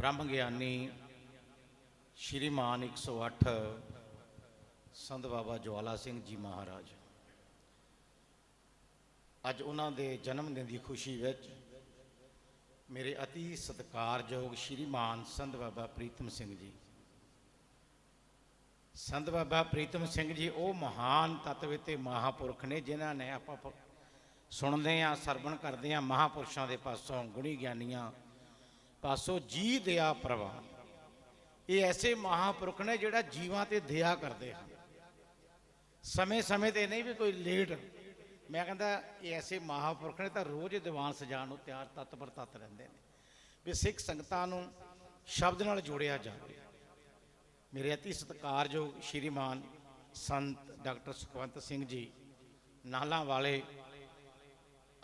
ਬ੍ਰਹਮ ਗਿਆਨੀ ਸ਼੍ਰੀਮਾਨ 108 ਸੰਤ ਬਾਬਾ ਜਵਾਲਾ ਸਿੰਘ ਜੀ ਮਹਾਰਾਜ। ਅੱਜ ਉਹਨਾਂ ਦੇ ਜਨਮ ਦਿਨ ਦੀ ਖੁਸ਼ੀ ਵਿੱਚ ਮੇਰੇ ਅਤੀ ਸਤਿਕਾਰਯੋਗ ਸ਼੍ਰੀਮਾਨ ਸੰਤ ਬਾਬਾ ਪ੍ਰੀਤਮ ਸਿੰਘ ਜੀ। ਸੰਤ ਬਾਬਾ ਪ੍ਰੀਤਮ ਸਿੰਘ ਜੀ ਉਹ ਮਹਾਨ ਤਤਵ ਤੇ ਮਹਾਪੁਰਖ ਨੇ ਜਿਨ੍ਹਾਂ ਨੇ ਆਪਾਂ ਸੁਣਦੇ ਆ ਸਰਵਣ ਕਰਦੇ ਆ ਮਹਾਪੁਰਸ਼ਾਂ ਦੇ ਪਾਸੋਂ ਗੁਣੀ ਗਿਆਨੀਆਂ ਪਾਸੋਂ ਜੀ ਦਇਆ ਪ੍ਰਵਾਨ ਇਹ ਐਸੇ ਮਹਾਪੁਰਖ ਨੇ ਜਿਹੜਾ ਜੀਵਾਂ ਤੇ ਦਇਆ ਕਰਦੇ ਹਨ। ਸਮੇਂ ਸਮੇਂ ਤੇ ਨਹੀਂ ਵੀ ਕੋਈ ਲੇਟ। ਮੈਂ ਕਹਿੰਦਾ, ਇਹ ਐਸੇ ਮਹਾਪੁਰਖ ਨੇ ਤਾਂ ਰੋਜ਼ ਦੀਵਾਨ ਸਜਾਉਣ ਨੂੰ ਤਿਆਰ ਤਤਪਰ ਤਤ ਰਹਿੰਦੇ ਨੇ। ਵੀ ਸਿੱਖ ਸੰਗਤਾਂ ਨੂੰ ਸ਼ਬਦ ਨਾਲ ਜੋੜਿਆ ਜਾਵੇ। ਮੇਰੇ ਅਤੀ ਸਤਿਕਾਰਯੋਗ ਸ਼੍ਰੀਮਾਨ ਸੰਤ ਡਾਕਟਰ ਸੁਖਵੰਤ ਸਿੰਘ ਜੀ, ਨਾਲਾਂ ਵਾਲੇ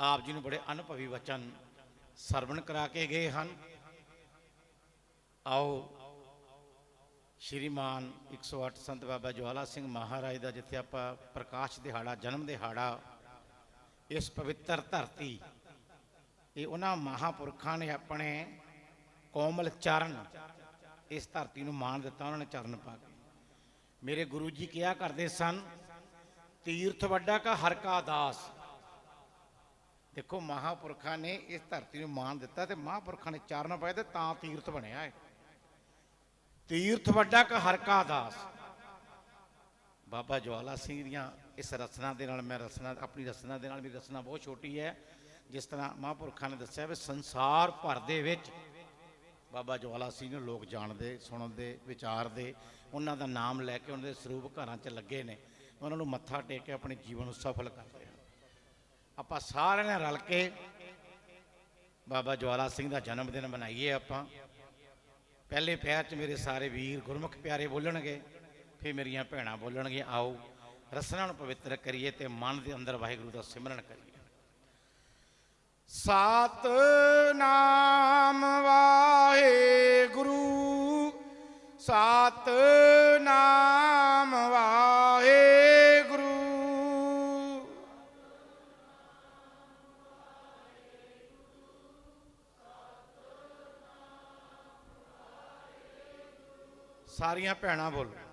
ਆਪ ਜੀ ਨੂੰ ਬੜੇ ਅਨੁਭਵੀ ਵਚਨ ਸਰਵਣ ਕਰਾ ਕੇ ਗਏ ਹਨ। ਆਓ ਸ਼੍ਰੀਮਾਨ 108 ਸੰਤ ਬਾਬਾ ਜਵਾਲਾ ਸਿੰਘ ਮਹਾਰਾਜ ਦਾ ਜਿੱਥੇ ਆਪਾਂ ਪ੍ਰਕਾਸ਼ ਦਿਹਾੜਾ, ਜਨਮ ਦਿਹਾੜਾ, ਇਸ ਪਵਿੱਤਰ ਧਰਤੀ, ਇਹ ਉਹਨਾਂ ਮਹਾਪੁਰਖਾਂ ਨੇ ਆਪਣੇ ਕੋਮਲ ਚਰਨ ਇਸ ਧਰਤੀ ਨੂੰ ਮਾਣ ਦਿੱਤਾ, ਉਹਨਾਂ ਨੇ ਚਰਨ ਪਾ ਕੇ। ਮੇਰੇ ਗੁਰੂ ਜੀ ਕਿਹਾ ਕਰਦੇ ਸਨ, ਤੀਰਥ ਵੱਡਾ ਕਾ ਹਰ ਕਾ ਦਾਸ। ਦੇਖੋ ਮਹਾਪੁਰਖਾਂ ਨੇ ਇਸ ਧਰਤੀ ਨੂੰ ਮਾਣ ਦਿੱਤਾ ਤੇ ਮਹਾਪੁਰਖਾਂ ਨੇ ਚਰਨ ਪਾਏ ਤੇ ਤਾਂ ਤੀਰਥ ਬਣਿਆ ਹੈ। ਤੀਰਥ ਵੱਡਾ ਕ ਹਰਕਾ ਦਾਸ। ਬਾਬਾ ਜਵਾਲਾ ਸਿੰਘ ਦੀਆਂ ਇਸ ਰਚਨਾ ਦੇ ਨਾਲ ਮੈਂ ਰਚਨਾ ਆਪਣੀ ਰਚਨਾ ਦੇ ਨਾਲ ਮੇਰੀ ਰਚਨਾ ਬਹੁਤ ਛੋਟੀ ਹੈ। ਜਿਸ ਤਰ੍ਹਾਂ ਮਹਾਂਪੁਰਖਾਂ ਨੇ ਦੱਸਿਆ ਵੀ ਸੰਸਾਰ ਭਰ ਦੇ ਵਿੱਚ ਬਾਬਾ ਜਵਾਲਾ ਸਿੰਘ ਨੂੰ ਲੋਕ ਜਾਣਦੇ, ਸੁਣਦੇ, ਵਿਚਾਰਦੇ, ਉਹਨਾਂ ਦਾ ਨਾਮ ਲੈ ਕੇ ਉਹਨਾਂ ਦੇ ਸਰੂਪ ਘਰਾਂ 'ਚ ਲੱਗੇ ਨੇ। ਉਹਨਾਂ ਨੂੰ ਮੱਥਾ ਟੇਕ ਕੇ ਆਪਣੇ ਜੀਵਨ ਨੂੰ ਸਫਲ ਕਰਦੇ ਹਨ। ਆਪਾਂ ਸਾਰਿਆਂ ਨੇ ਰਲ ਕੇ ਬਾਬਾ ਜਵਾਲਾ ਸਿੰਘ ਦਾ ਜਨਮ ਦਿਨ ਮਨਾਈਏ ਆਪਾਂ। ਪਹਿਲੇ ਪੈਰ 'ਚ ਮੇਰੇ ਸਾਰੇ ਵੀਰ ਗੁਰਮੁਖ ਪਿਆਰੇ ਬੋਲਣਗੇ, ਫਿਰ ਮੇਰੀਆਂ ਭੈਣਾਂ ਬੋਲਣਗੇ ਆਓ ਰਸਨਾ ਨੂੰ ਪਵਿੱਤਰ ਕਰੀਏ ਤੇ ਮਨ ਦੇ ਅੰਦਰ ਵਾਹਿਗੁਰੂ ਦਾ ਸਿਮਰਨ ਕਰੀਏ। ਸਤ ਨਾਮ ਵਾਹਿਗੁਰੂ, ਸਤ ਨਾਮ ਸਾਰੀਆਂ ਭੈਣਾਂ ਬੋਲੋ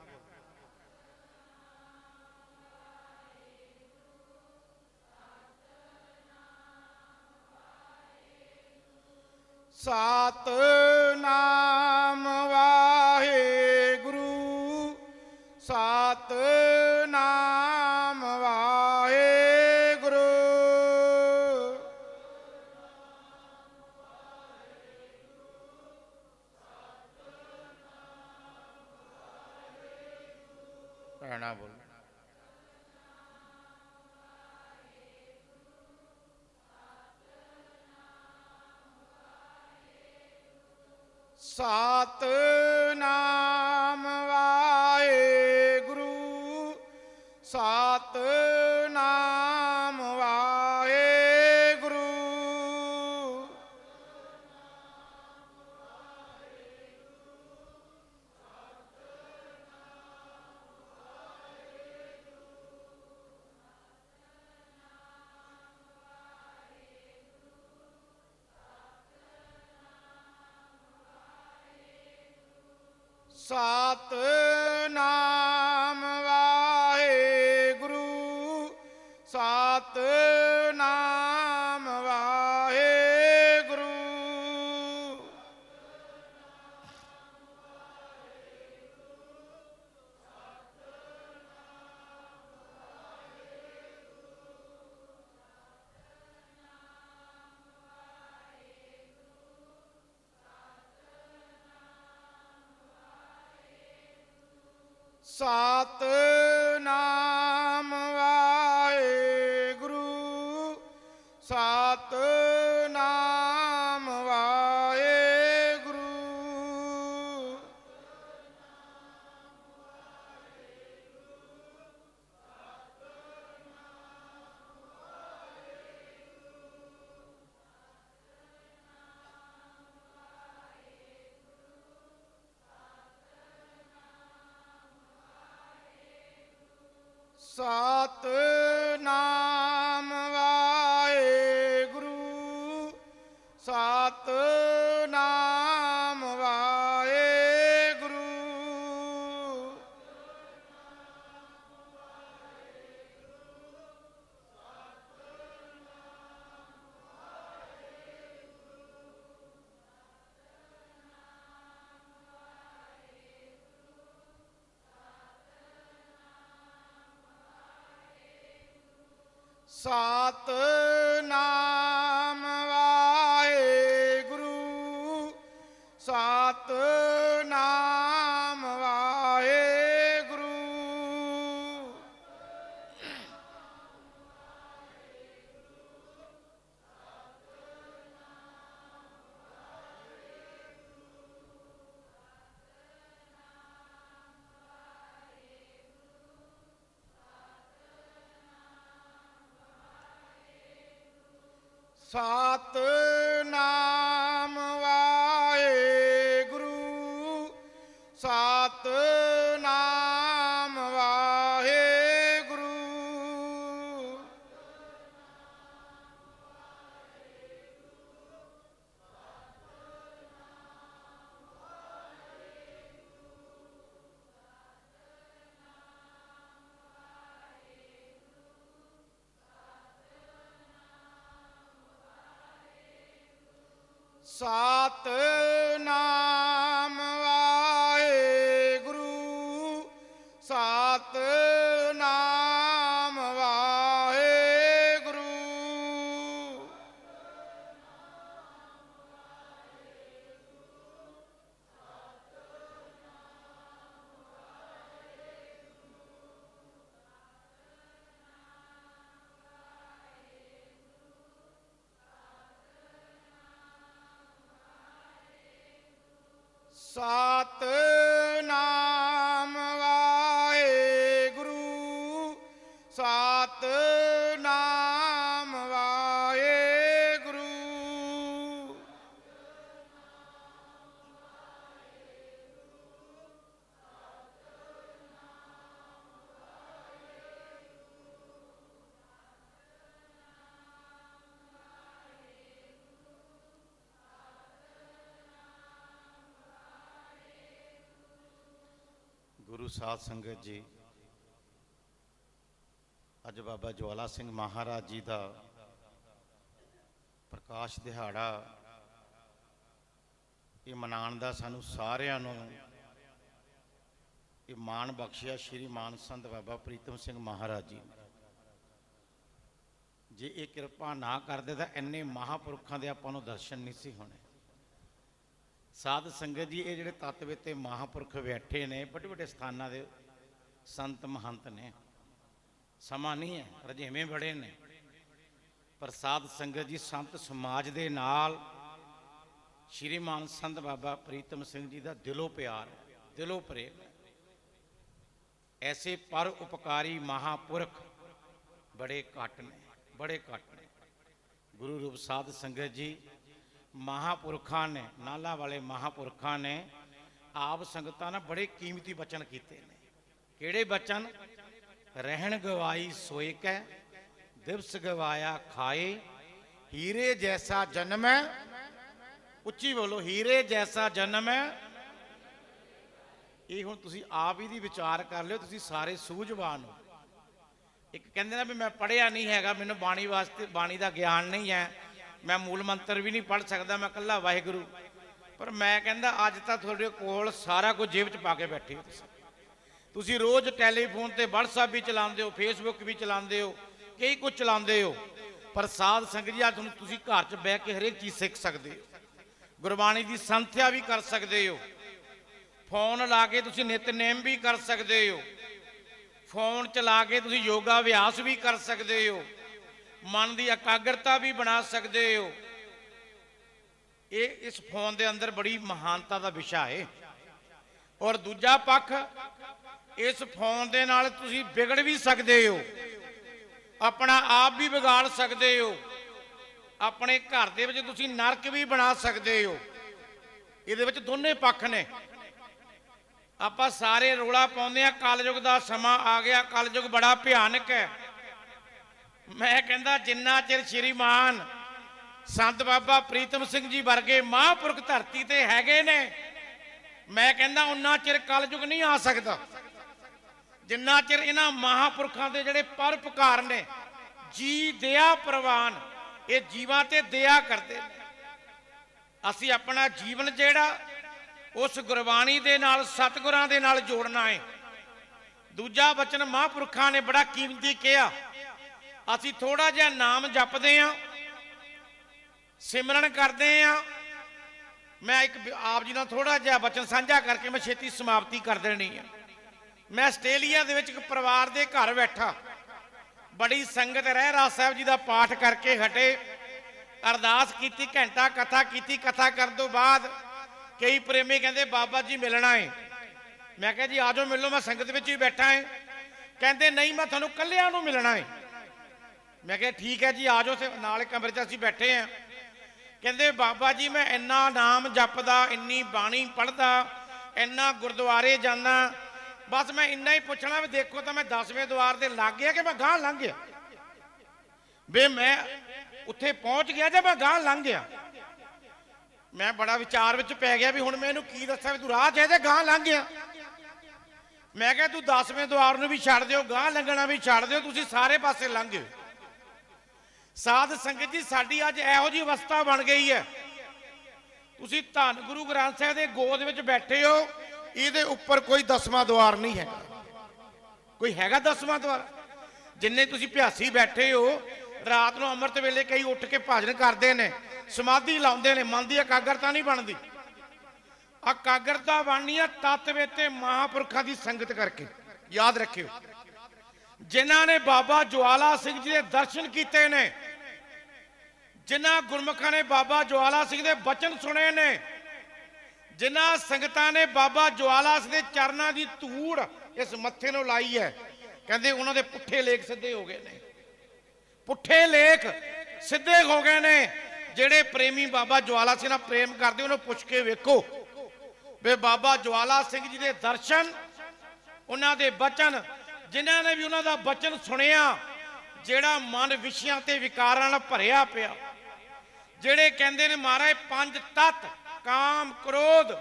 ਸਤ ਸਤ ਸਤ ਸਤ ਸਤ ਸਤ ਗੁਰੂ ਸਾਧ ਸੰਗਤ ਜੀ, ਅੱਜ ਬਾਬਾ ਜਵਾਲਾ ਸਿੰਘ ਮਹਾਰਾਜ ਜੀ ਦਾ ਪ੍ਰਕਾਸ਼ ਦਿਹਾੜਾ, ਇਹ ਮਨਾਉਣ ਦਾ ਸਾਨੂੰ ਸਾਰਿਆਂ ਨੂੰ ਇਹ ਮਾਣ ਬਖਸ਼ਿਆ ਸ਼੍ਰੀ ਮਾਨ ਸੰਤ ਬਾਬਾ ਪ੍ਰੀਤਮ ਸਿੰਘ ਮਹਾਰਾਜ ਜੀ। ਜੇ ਇਹ ਕਿਰਪਾ ਨਾ ਕਰਦੇ ਤਾਂ ਇੰਨੇ ਮਹਾਪੁਰਖਾਂ ਦੇ ਆਪਾਂ ਨੂੰ ਦਰਸ਼ਨ ਨਹੀਂ ਸੀ ਹੋਣੇ। ਸਾਧ ਸੰਗਤ ਜੀ, ਇਹ ਜਿਹੜੇ ਤੱਤ ਵਿੱਚ ਤੇ ਮਹਾਪੁਰਖ ਬੈਠੇ ਨੇ, ਵੱਡੇ ਵੱਡੇ ਸਥਾਨਾਂ ਦੇ ਸੰਤ ਮਹੰਤ ਨੇ। ਸਮਾਂ ਨਹੀਂ ਹੈ ਰਜੇਵੇਂ ਬੜੇ ਨੇ। ਪਰ ਸਾਧ ਸੰਗਤ ਜੀ, ਸੰਤ ਸਮਾਜ ਦੇ ਨਾਲ ਸ਼੍ਰੀਮਾਨ ਸੰਤ ਬਾਬਾ ਪ੍ਰੀਤਮ ਸਿੰਘ ਜੀ ਦਾ ਦਿਲੋਂ ਪਿਆਰ, ਦਿਲੋਂ ਪ੍ਰੇਮ ਹੈ। ਐਸੇ ਪਰ ਉਪਕਾਰੀ ਮਹਾਪੁਰਖ ਬੜੇ ਘੱਟ ਨੇ, ਬੜੇ ਘੱਟ ਨੇ। ਗੁਰੂ ਰੂਪ ਸਾਧ ਸੰਗਤ ਜੀ ਮਹਾਪੁਰਖਾਂ ਨੇ, ਨਾਲਾ ਵਾਲੇ ਮਹਾਪੁਰਖਾਂ ਨੇ ਆਪ ਸੰਗਤਾਂ ਨਾਲ ਬੜੇ ਕੀਮਤੀ ਬਚਨ ਕੀਤੇ ਨੇ। ਕਿਹੜੇ ਬਚਨ? ਰਹਿਣ ਗਵਾਈ ਸੋਏ ਕੈ, ਦਿਵਸ ਗਵਾਇਆ ਖਾਏ, ਹੀਰੇ ਜੈਸਾ ਜਨਮ ਹੈ। ਉੱਚੀ ਬੋਲੋ, ਹੀਰੇ ਜੈਸਾ ਜਨਮ ਹੈ। ਇਹ ਹੁਣ ਤੁਸੀਂ ਆਪ ਹੀ ਦੀ ਵਿਚਾਰ ਕਰ ਲਿਓ, ਤੁਸੀਂ ਸਾਰੇ ਸੂਝਵਾਨ ਹੋ। ਇੱਕ ਕਹਿੰਦੇ ਨਾ ਵੀ ਮੈਂ ਪੜ੍ਹਿਆ ਨਹੀਂ ਹੈਗਾ, ਮੈਨੂੰ ਬਾਣੀ ਵਾਸਤੇ, ਬਾਣੀ ਦਾ ਗਿਆਨ ਨਹੀਂ ਹੈ। ਮੈਂ ਮੂਲ ਮੰਤਰ ਵੀ ਨਹੀਂ ਪੜ੍ਹ ਸਕਦਾ, ਮੈਂ ਇਕੱਲਾ ਵਾਹਿਗੁਰੂ। ਪਰ ਮੈਂ ਕਹਿੰਦਾ, ਅੱਜ ਤਾਂ ਤੁਹਾਡੇ ਕੋਲ ਸਾਰਾ ਕੁਝ ਜੇਬ 'ਚ ਪਾ ਕੇ ਬੈਠੇ ਹੋ ਤੁਸੀਂ। ਤੁਸੀਂ ਰੋਜ਼ ਟੈਲੀਫੋਨ ਤੇ WhatsApp ਵੀ ਚਲਾਉਂਦੇ ਹੋ, Facebook ਵੀ ਚਲਾਉਂਦੇ ਹੋ, ਕਈ ਕੁਝ ਚਲਾਉਂਦੇ ਹੋ। ਪਰ ਸਾਧ ਸੰਗਤ ਜੀ, ਅੱਜ ਤੁਹਾਨੂੰ ਤੁਸੀਂ ਘਰ 'ਚ ਬਹਿ ਕੇ ਹਰੇਕ ਚੀਜ਼ ਸਿੱਖ ਸਕਦੇ ਹੋ। ਗੁਰਬਾਣੀ ਦੀ ਸੰਥਿਆ ਵੀ ਕਰ ਸਕਦੇ ਹੋ। ਫੋਨ ਲਾ ਕੇ ਤੁਸੀਂ ਨਿਤਨੇਮ ਵੀ ਕਰ ਸਕਦੇ ਹੋ। ਫੋਨ ਚਲਾ ਕੇ ਤੁਸੀਂ ਯੋਗਾ ਅਭਿਆਸ ਵੀ ਕਰ ਸਕਦੇ ਹੋ। ਮਨ ਦੀ ਇਕਾਗਰਤਾ ਵੀ ਬਣਾ ਸਕਦੇ ਹੋ। ਇਹ ਇਸ ਫੋਨ ਦੇ ਅੰਦਰ ਬੜੀ ਮਹਾਨਤਾ ਦਾ ਵਿਸ਼ਾ ਹੈ ਔਰ ਦੂਜਾ ਪੱਖ, ਇਸ ਫੋਨ ਦੇ ਨਾਲ ਤੁਸੀਂ ਵਿਗੜ ਵੀ ਸਕਦੇ ਹੋ। ਆਪਣਾ ਆਪ ਵੀ ਵਿਗਾੜ ਸਕਦੇ ਹੋ। ਆਪਣੇ ਘਰ ਦੇ ਵਿੱਚ ਤੁਸੀਂ ਨਰਕ ਵੀ ਬਣਾ ਸਕਦੇ ਹੋ। ਇਹਦੇ ਵਿੱਚ ਦੋਨੇ ਪੱਖ ਨੇ। ਆਪਾਂ ਸਾਰੇ ਰੋਲਾ ਪਾਉਂਦੇ ਆ ਕਲਯੁਗ ਦਾ ਸਮਾਂ ਆ ਗਿਆ, ਕਲਯੁਗ ਬੜਾ ਭਿਆਨਕ ਹੈ। ਮੈਂ ਕਹਿੰਦਾ ਜਿੰਨਾ ਚਿਰ ਸ਼੍ਰੀਮਾਨ ਸੰਤ ਬਾਬਾ ਪ੍ਰੀਤਮ ਸਿੰਘ ਜੀ ਵਰਗੇ ਮਹਾਂਪੁਰਖ ਧਰਤੀ ਤੇ ਹੈਗੇ ਨੇ, ਮੈਂ ਕਹਿੰਦਾ ਉਹਨਾਂ ਚਿਰ ਕਲਯੁਗ ਨਹੀਂ ਆ ਸਕਦਾ। ਜਿੰਨਾ ਚਿਰ ਇਹਨਾਂ ਮਹਾਂਪੁਰਖਾਂ ਦੇ ਜਿਹੜੇ ਪਰਪਕਾਰ ਨੇ, ਜੀ ਦਇਆ ਪ੍ਰਵਾਨ, ਇਹ ਜੀਵਾਂ ਤੇ ਦਇਆ ਕਰਦੇ ਨੇ। ਅਸੀਂ ਆਪਣਾ ਜੀਵਨ ਜਿਹੜਾ, ਉਸ ਗੁਰਬਾਣੀ ਦੇ ਨਾਲ, ਸਤਿਗੁਰਾਂ ਦੇ ਨਾਲ ਜੋੜਨਾ ਹੈ। ਦੂਜਾ ਬਚਨ ਮਹਾਂਪੁਰਖਾਂ ਨੇ ਬੜਾ ਕੀਮਤੀ ਕਿਹਾ। ਅਸੀਂ ਥੋੜਾ ਜਿਹਾ ਨਾਮ ਜਪਦੇ ਆ, ਸਿਮਰਨ ਕਰਦੇ ਆ। ਮੈਂ ਇੱਕ ਆਪ ਜੀ ਨਾਲ ਥੋੜਾ ਜਿਹਾ ਬਚਨ ਸਾਂਝਾ ਕਰਕੇ ਮੈਂ ਛੇਤੀ ਸਮਾਪਤੀ ਕਰ ਦੇਣੀ ਆ। ਮੈਂ ਆਸਟ੍ਰੇਲੀਆ ਦੇ ਵਿੱਚ ਇੱਕ ਪਰਿਵਾਰ ਦੇ ਘਰ ਬੈਠਾ। ਬੜੀ ਸੰਗਤ ਰਹਿ, ਰਾਜ ਸਾਹਿਬ ਜੀ ਦਾ ਪਾਠ ਕਰਕੇ ਹਟੇ। ਅਰਦਾਸ ਕੀਤੀ, ਘੰਟਾ ਕਥਾ ਕੀਤੀ, ਕਥਾ ਕਰਨ ਤੋਂ ਬਾਅਦ ਕਈ ਪ੍ਰੇਮੀ ਕਹਿੰਦੇ, ਬਾਬਾ ਜੀ ਮਿਲਣਾ ਏ। ਮੈਂ ਕਿਹਾ, ਜੀ ਆਜੋ ਮਿਲੋ, ਮੈਂ ਸੰਗਤ ਵਿੱਚ ਹੀ ਬੈਠਾ ਏ। ਕਹਿੰਦੇ, ਨਹੀਂ, ਮੈਂ ਤੁਹਾਨੂੰ ਕੱਲਿਆਂ ਨੂੰ ਮਿਲਣਾ ਏ। ਮੈਂ ਕਿਹਾ, ਠੀਕ ਹੈ ਜੀ ਆਜੋ ਤੇ ਨਾਲ ਕਮਰੇ 'ਚ ਅਸੀਂ ਬੈਠੇ ਆਂ। ਕਹਿੰਦੇ, ਬਾਬਾ ਜੀ, ਮੈਂ ਇੰਨਾ ਨਾਮ ਜਪਦਾ, ਇੰਨੀ ਬਾਣੀ ਪੜ੍ਹਦਾ, ਇੰਨਾ ਗੁਰਦੁਆਰੇ ਜਾਂਦਾ, ਬਸ ਮੈਂ ਇੰਨਾ ਹੀ ਪੁੱਛਣਾ ਵੀ ਦੇਖੋ ਤਾਂ ਮੈਂ 10ਵੇਂ ਦੁਆਰ ਦੇ ਲੱਗ ਗਿਆ ਕਿ ਮੈਂ ਗਾਂ ਲੰਘ ਗਿਆ? ਵੇ ਮੈਂ ਉੱਥੇ ਪਹੁੰਚ ਗਿਆ ਜਾਂ ਮੈਂ ਗਾਂ ਲੰਘ ਗਿਆ। ਮੈਂ ਬੜਾ ਵਿਚਾਰ ਵਿੱਚ ਪੈ ਗਿਆ ਵੀ ਹੁਣ ਮੈਂ ਇਹਨੂੰ ਕੀ ਦੱਸਾਂ ਵੀ ਤੂੰ ਰਾਹ 'ਚ ਹੈ ਤੇ ਗਾਂ ਲੰਘ ਗਿਆ। ਮੈਂ ਕਿਹਾ, ਤੂੰ 10ਵੇਂ ਦੁਆਰ ਨੂੰ ਵੀ ਛੱਡ ਦਿਓ ਗਾਂ ਲੰਘਣਾ ਵੀ ਛੱਡ ਦਿਓ, ਤੁਸੀਂ ਸਾਰੇ ਪਾਸੇ ਲੰਘ ਗਏ। ਸਾਧ ਸੰਗਤ ਜੀ, ਸਾਡੀ ਅੱਜ ਇਹੋ ਜੀ ਅਵਸਥਾ ਬਣ ਗਈ ਹੈ। ਤੁਸੀਂ ਧੰਨ ਗੁਰੂ ਗ੍ਰੰਥ ਸਾਹਿਬ ਦੇ ਗੋਦ ਵਿੱਚ ਬੈਠੇ ਹੋ, ਇਹਦੇ ਉੱਪਰ ਕੋਈ ਦਸਵਾਂ ਦੁਆਰ ਨਹੀਂ ਹੈ ਕੋਈ ਹੈਗਾ ਦਸਵਾਂ ਦੁਆਰ? ਜਿੰਨੇ ਤੁਸੀਂ ਭਿਆਸੀ ਬੈਠੇ ਹੋ, ਰਾਤ ਨੂੰ ਅੰਮ੍ਰਿਤ ਵੇਲੇ ਕਈ ਉੱਠ ਕੇ ਭਾਜਨ ਕਰਦੇ ਨੇ, ਸਮਾਧੀ ਲਾਉਂਦੇ ਨੇ, ਮਨ ਦੀ ਇਕਾਗਰਤਾ ਨਹੀਂ ਬਣਦੀ। ਇਕਾਗਰਤਾ ਬਣਨੀ ਹੈ ਤਤ ਵਿੱਚ ਤੇ ਮਹਾਪੁਰਖਾਂ ਦੀ ਸੰਗਤ ਕਰਕੇ। ਯਾਦ ਰੱਖਿਓ। ਜਿਨ੍ਹਾਂ ਨੇ ਬਾਬਾ ਜਵਾਲਾ ਸਿੰਘ ਜੀ ਦੇ ਦਰਸ਼ਨ ਕੀਤੇ ਨੇ, ਜਿਨ੍ਹਾਂ ਗੁਰਮੁਖਾਂ ਨੇ ਬਾਬਾ ਜਵਾਲਾ ਸਿੰਘ ਦੇ ਬਚਨ ਸੁਣੇ ਨੇ, ਜਿਨ੍ਹਾਂ ਸੰਗਤਾਂ ਨੇ ਬਾਬਾ ਜਵਾਲਾ ਸਿੰਘ ਦੇ ਚਰਨਾਂ ਦੀ ਧੂੜ ਇਸ ਮੱਥੇ ਨੂੰ ਲਾਈ ਹੈ, ਕਹਿੰਦੇ ਉਹਨਾਂ ਦੇ ਪੁੱਠੇ ਲੇਖ ਸਿੱਧੇ ਹੋ ਗਏ ਨੇ। ਪੁੱਠੇ ਲੇਖ ਸਿੱਧੇ ਹੋ ਗਏ ਨੇ, ਜਿਹੜੇ ਪ੍ਰੇਮੀ ਬਾਬਾ ਜਵਾਲਾ ਸਿੰਘ ਨਾਲ ਪ੍ਰੇਮ ਕਰਦੇ, ਉਹਨੂੰ ਪੁੱਛ ਕੇ ਵੇਖੋ ਵੇ ਬਾਬਾ ਜਵਾਲਾ ਸਿੰਘ ਜੀ ਦੇ ਦਰਸ਼ਨ, ਉਹਨਾਂ ਦੇ ਬਚਨ ਜਿਨ੍ਹਾਂ ਨੇ ਵੀ ਉਹਨਾਂ ਦਾ ਬਚਨ ਸੁਣਿਆ, ਜਿਹੜਾ ਮਨ ਵਿਸ਼ਿਆਂ ਤੇ ਵਿਕਾਰਾਂ ਨਾਲ ਭਰਿਆ ਪਿਆ। ਜਿਹੜੇ ਕਹਿੰਦੇ ਨੇ ਮਹਾਰਾਜ, ਪੰਜ ਤਤ, ਕਾਮ, ਕ੍ਰੋਧ,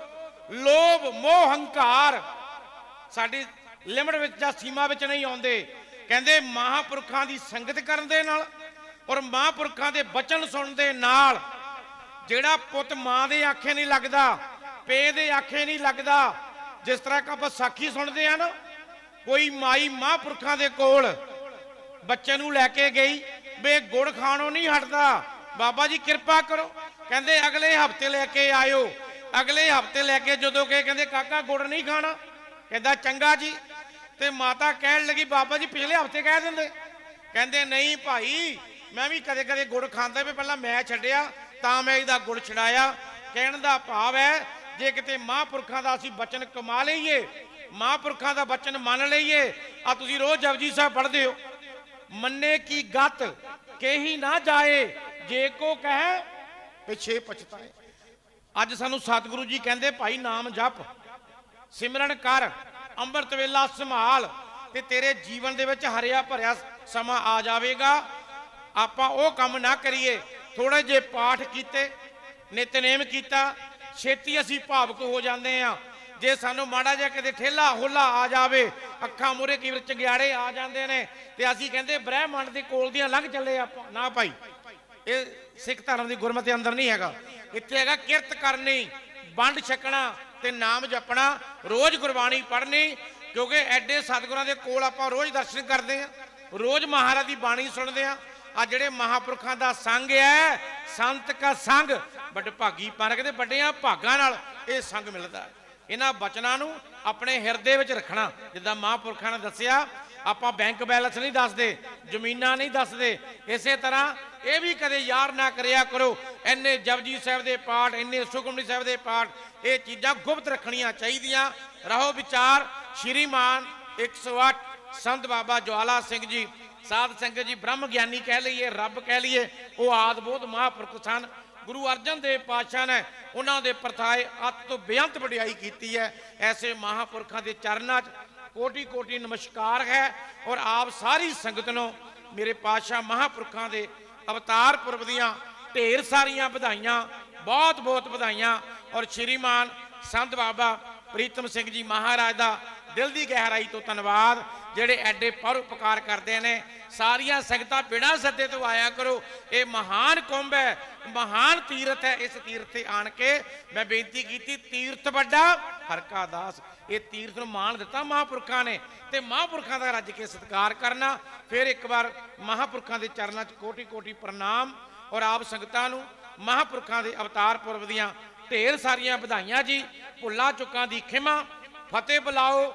ਲੋਭ, ਮੋਹ, ਹੰਕਾਰ, ਸਾਡੀ ਲਿਮਟ ਵਿੱਚ ਜਾਂ ਸੀਮਾ ਵਿੱਚ ਨਹੀਂ ਆਉਂਦੇ। ਕਹਿੰਦੇ ਮਹਾਪੁਰਖਾਂ ਦੀ ਸੰਗਤ ਕਰਨ ਦੇ ਨਾਲ ਔਰ ਮਹਾਪੁਰਖਾਂ ਦੇ ਬਚਨ ਸੁਣਨ ਦੇ ਨਾਲ, ਜਿਹੜਾ ਪੁੱਤ ਮਾਂ ਦੇ ਆਖੇ ਨਹੀਂ ਲੱਗਦਾ, ਪੇ ਦੇ ਆਖੇ ਨਹੀਂ ਲੱਗਦਾ, ਜਿਸ ਤਰ੍ਹਾਂ ਕਿ ਆਪਾਂ ਸਾਖੀ ਸੁਣਦੇ ਆ ਨਾ ਕੋਈ ਮਾਈ ਮਹਾਂਪੁਰਖਾਂ ਦੇ ਕੋਲ ਬੱਚੇ ਨੂੰ ਲੈ ਕੇ ਗਈ ਬੇ ਗੁੜ ਖਾਣੋਂ ਨਹੀਂ ਹਟਦਾ। ਬਾਬਾ ਜੀ ਕਿਰਪਾ ਕਰੋ। ਕਹਿੰਦੇ ਅਗਲੇ ਹਫ਼ਤੇ ਲੈ ਕੇ ਆਇਓ। ਅਗਲੇ ਹਫ਼ਤੇ ਲੈ ਕੇ ਜਦੋਂ ਕਿ ਕਹਿੰਦੇ ਕਾਕਾ ਗੁੜ ਨਹੀਂ ਖਾਣਾ। ਕਹਿੰਦਾ ਚੰਗਾ ਜੀ। ਤੇ ਮਾਤਾ ਕਹਿਣ ਲੱਗੀ, ਬਾਬਾ ਜੀ ਪਿਛਲੇ ਹਫ਼ਤੇ ਕਹਿ ਦਿੰਦੇ। ਕਹਿੰਦੇ ਨਹੀਂ ਭਾਈ, ਮੈਂ ਵੀ ਕਦੇ ਕਦੇ ਗੁੜ ਖਾਂਦਾ ਵੀ ਪਹਿਲਾਂ ਮੈਂ ਛੱਡਿਆ, ਤਾਂ ਮੈਂ ਇਹਦਾ ਗੁੜ ਛਡਾਇਆ। ਕਹਿਣ ਦਾ ਭਾਵ ਹੈ, ਜੇ ਕਿਤੇ ਮਹਾਂਪੁਰਖਾਂ ਦਾ ਅਸੀਂ ਬਚਨ ਕਮਾ ਲਈਏ ਮਹਾਂਪੁਰਖਾਂ ਦਾ ਬਚਨ ਮੰਨ ਲਈਏ। ਆ ਤੁਸੀਂ ਰੋਜ਼ ਜਪਜੀ ਸਾਹਿਬ ਪੜ੍ਹਦੇ ਹੋ। ਮੰਨੇ ਕੀ ਗਤ, ਕਹੀ ਨਾ ਜਾਏ, ਜੇ ਕੋ ਕਹੇ, ਪਿਛੇ ਪਛਤਾਏ। ਅੱਜ ਸਾਨੂੰ ਸਤਿਗੁਰੂ ਜੀ ਕਹਿੰਦੇ, ਭਾਈ ਨਾਮ ਜਪ, ਸਿਮਰਨ ਕਰ, ਅੰਮ੍ਰਿਤ ਵੇਲਾ ਸੰਭਾਲ, ਤੇ ਤੇਰੇ ਜੀਵਨ ਦੇ ਵਿੱਚ ਹਰਿਆ ਭਰਿਆ ਸਮਾਂ ਆ ਜਾਵੇਗਾ। ਆਪਾਂ ਉਹ ਕੰਮ ਨਾ ਕਰੀਏ। ਥੋੜੇ ਜੇ ਪਾਠ ਕੀਤੇ, ਨਿਤਨੇਮ ਕੀਤਾ, ਛੇਤੀ ਅਸੀਂ ਭਾਵਕ ਹੋ ਜਾਂਦੇ ਆ ਜੇ ਸਾਨੂੰ ਮਾੜਾ ਜਿਹਾ ਕਿਤੇ ਠੇਲਾ ਹੋਲਾ ਆ ਜਾਵੇ, ਅੱਖਾਂ ਮੂਰੇ ਕਿਵਰ ਚੰਗਿਆੜੇ ਆ ਜਾਂਦੇ ਨੇ, ਤੇ ਅਸੀਂ ਕਹਿੰਦੇ ਬ੍ਰਹਿਮੰਡ ਦੇ ਕੋਲ ਦੀਆਂ ਲੰਘ ਚੱਲੇ ਆਪਾਂ। ਨਾ ਭਾਈ, ਇਹ ਸਿੱਖ ਧਰਮ ਦੀ ਗੁਰਮਤਿ ਅੰਦਰ ਨਹੀਂ ਹੈਗਾ। ਇੱਥੇ ਹੈਗਾ ਕਿਰਤ ਕਰਨੀ, ਵੰਡ ਛਕਣਾ ਤੇ ਨਾਮ ਜਪਣਾ, ਰੋਜ਼ ਗੁਰਬਾਣੀ ਪੜ੍ਹਨੀ, ਕਿਉਂਕਿ ਐਡੇ ਸਤਿਗੁਰਾਂ ਦੇ ਕੋਲ ਆਪਾਂ ਰੋਜ਼ ਦਰਸ਼ਨ ਕਰਦੇ ਆ ਰੋਜ਼ ਮਹਾਰਾਜ ਦੀ ਬਾਣੀ ਸੁਣਦੇ ਆ ਆ ਜਿਹੜੇ ਮਹਾਪੁਰਖਾਂ ਦਾ ਸੰਗ ਹੈ, ਸੰਤ ਕਾ ਸੰਗ, ਵੱਡ ਭਾਗੀ ਪਰ ਕਹਿੰਦੇ ਵੱਡਿਆਂ ਭਾਗਾਂ ਨਾਲ ਇਹ ਸੰਗ ਮਿਲਦਾ। ਹੈ। ਇਹਨਾਂ ਬਚਨਾਂ ਨੂੰ ਆਪਣੇ ਹਿਰਦੇ ਵਿੱਚ ਰੱਖਣਾ। ਜਿੱਦਾਂ ਮਹਾਂਪੁਰਖਾਂ ਨੇ ਦੱਸਿਆ, ਆਪਾਂ ਬੈਂਕ ਬੈਲੈਂਸ ਨਹੀਂ ਦੱਸਦੇ, ਜ਼ਮੀਨਾਂ ਨਹੀਂ ਦੱਸਦੇ। ਇਸੇ ਤਰ੍ਹਾਂ ਇਹ ਵੀ ਕਦੇ ਯਾਰ ਨਾ ਕਰਿਆ ਕਰੋ। ਇੰਨੇ ਜਪਜੀ ਸਾਹਿਬ ਦੇ ਪਾਠ, ਇੰਨੇ ਸੁਖਮਨੀ ਸਾਹਿਬ ਦੇ ਪਾਠ, ਇਹ ਚੀਜ਼ਾਂ ਗੁਪਤ ਰੱਖਣੀਆਂ ਚਾਹੀਦੀਆਂ। ਰਹੋ ਵਿਚਾਰ, ਸ਼੍ਰੀਮਾਨ 108 ਸੰਤ ਬਾਬਾ ਜਵਾਲਾ ਸਿੰਘ ਜੀ, ਸਾਧ ਸੰਗਤ ਜੀ ਬ੍ਰਹਮ ਗਿਆਨੀ ਕਹਿ ਲਈਏ, ਰੱਬ ਕਹਿ ਲਈਏ, ਉਹ ਆਦ ਬਹੁਤ ਮਹਾਂਪੁਰਖ ਸਨ। ਗੁਰੂ ਅਰਜਨ ਦੇਵ ਪਾਤਸ਼ਾਹ ਨੇ ਉਹਨਾਂ ਦੇ ਪ੍ਰਥਾਏ ਅੱਤ ਤੋਂ ਬੇਅੰਤ ਵਡਿਆਈ ਕੀਤੀ ਹੈ। ਐਸੇ ਮਹਾਂਪੁਰਖਾਂ ਦੇ ਚਰਨਾਂ 'ਚ ਕੋਟੀ ਕੋਟੀ ਨਮਸਕਾਰ ਹੈ ਔਰ ਆਪ ਸਾਰੀ ਸੰਗਤ ਨੂੰ ਮੇਰੇ ਪਾਤਸ਼ਾਹ ਮਹਾਂਪੁਰਖਾਂ ਦੇ ਅਵਤਾਰ ਪੁਰਬ ਦੀਆਂ ਢੇਰ ਸਾਰੀਆਂ ਵਧਾਈਆਂ ਬਹੁਤ ਬਹੁਤ ਵਧਾਈਆਂ ਔਰ ਸ਼੍ਰੀਮਾਨ ਸੰਤ ਬਾਬਾ ਪ੍ਰੀਤਮ ਸਿੰਘ ਜੀ ਮਹਾਰਾਜ ਦਾ ਦਿਲ ਦੀ ਗਹਿਰਾਈ ਤੋਂ ਧੰਨਵਾਦ। ਜਿਹੜੇ ਐਡੇ ਪਰਉਪਕਾਰ ਕਰਦੇ ਨੇ, ਸਾਰੀਆਂ ਸੰਗਤਾਂ ਬਿਨਾਂ ਸੱਦੇ ਤੋਂ ਆਇਆ ਕਰੋ। ਇਹ ਮਹਾਨ ਕੁੰਭ ਹੈ, ਮਹਾਨ ਤੀਰਥ ਹੈ। ਇਸ ਤੀਰਥ ਤੇ ਆਣ ਕੇ ਮੈਂ ਬੇਨਤੀ ਕੀਤੀ, ਤੀਰਥ ਵੱਡਾ, ਹਰਕਾ ਦਾਸ। ਇਹ ਤੀਰਥ ਨੂੰ ਮਾਣ ਦਿੱਤਾ ਮਹਾਂਪੁਰਖਾਂ ਨੇ ਤੇ ਮਹਾਂਪੁਰਖਾਂ ਦਾ ਰੱਜ ਕੇ ਸਤਿਕਾਰ ਕਰਨਾ। ਫਿਰ ਇੱਕ ਵਾਰ ਮਹਾਂਪੁਰਖਾਂ ਦੇ ਚਰਨਾਂ 'ਚ ਕੋਟੀ ਕੋਟੀ ਪ੍ਰਣਾਮ ਔਰ ਆਪ ਸੰਗਤਾਂ ਨੂੰ ਮਹਾਂਪੁਰਖਾਂ ਦੇ ਅਵਤਾਰ ਪੁਰਬ ਦੀਆਂ ਢੇਰ ਸਾਰੀਆਂ ਵਧਾਈਆਂ ਜੀ। ਭੁੱਲਾ ਚੁੱਕਾਂ ਦੀ ਖਿਮਾ, ਫਤਿਹ ਬੁਲਾਓ।